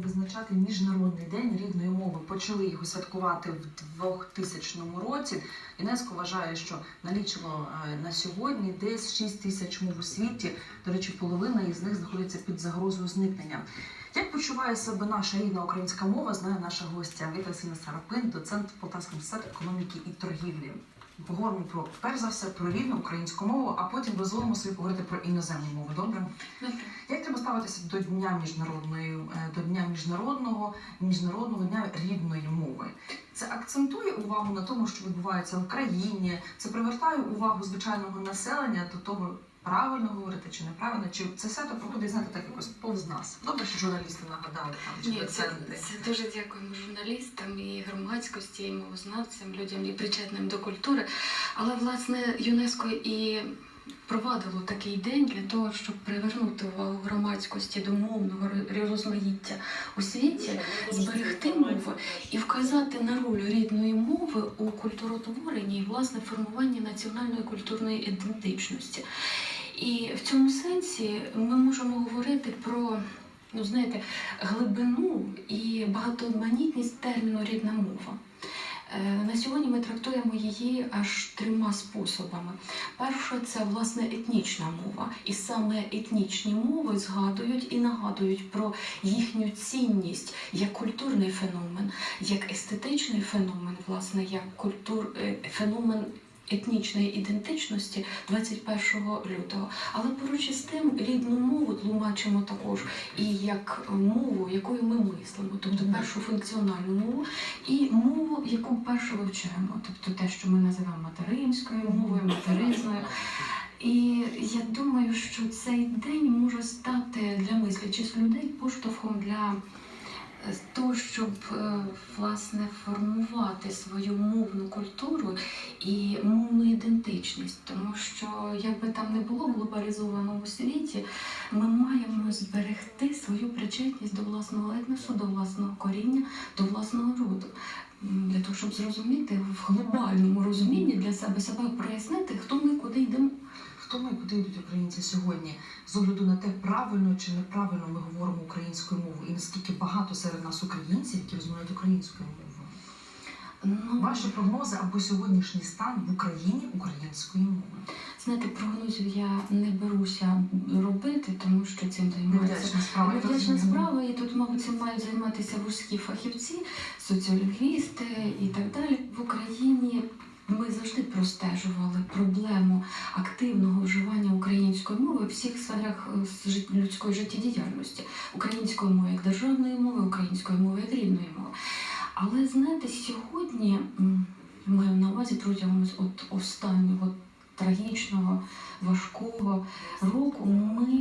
відзначати Міжнародний день рідної мови. Почали його святкувати в 2000 році. ЮНЕСКО вважає, що налічило е, на сьогодні десь 6 тисяч мов у світі. До речі, половина із них знаходиться під загрозою зникнення. Як почуває себе наша рідна українська мова, знає наша гостя Віта Сіна Сарапин, доцент Полтавського університету економіки і торгівлі. Поговоримо про перш за все про рідну українську мову, а потім дозволимо собі поговорити про іноземні мови. Добре? Добре. Як треба ставитися до дня міжнародної е, до дня міжнародного міжнародного дня рідної мови? Це акцентує увагу на тому, що відбувається в країні. Це привертає увагу звичайного населення до того, правильно говорити чи неправильно, чи це свято проходить знаєте, так якось повз нас. Добре, що журналісти нагадали там чи Ні, це, це дуже дякуємо журналістам і громадськості, і мовознавцям, людям і причетним до культури. Але власне ЮНЕСКО і провадило такий день для того, щоб привернути увагу громадськості до мовного розмаїття у світі, зберегти мови і вказати на роль рідної мови у культуротворенні і власне формуванні національної культурної ідентичності. І в цьому сенсі ми можемо говорити про ну знаєте, глибину і багатоманітність терміну рідна мова. Е, На сьогодні ми трактуємо її аж трьома способами. Перше це власне етнічна мова, і саме етнічні мови згадують і нагадують про їхню цінність як культурний феномен, як естетичний феномен, власне, як культур е, феномен. Етнічної ідентичності 21 лютого, але поруч із тим рідну мову тлумачимо також і як мову, якою ми мислимо, тобто першу функціональну мову, і яку першу вивчаємо, тобто те, що ми називаємо материнською мовою, материзною. І я думаю, що цей день може стати для мислячих людей поштовхом для е, того, щоб е, власне формувати свою мовну культуру і мовну ідентичність, тому що як би там не було в глобалізованому світі, ми маємо зберегти свою причетність до власного етносу, до власного коріння, до власного роду. Для того, щоб зрозуміти в глобальному розумінні для себе себе прояснити, хто ми куди йдемо. Хто ми куди йдуть українці сьогодні з огляду на те, правильно чи неправильно ми говоримо українською мовою, і наскільки багато серед нас українців, які розмовляють українською мовою? Ну, Ваші прогнози або сьогоднішній стан в Україні української мови. знаєте, прогнозів я не беруся робити, тому що цим займається Невдячна справа. Невдячна справа, і тут, мабуть, цим мають займатися вузькі фахівці, соціологісти і так далі. В Україні ми завжди простежували проблему активного вживання української мови в всіх сферах е, людської життєдіяльності, української мови як державної мови, української мови як рідної мови. Але знаєте, сьогодні маю на увазі протягом от останнього трагічного, важкого року ми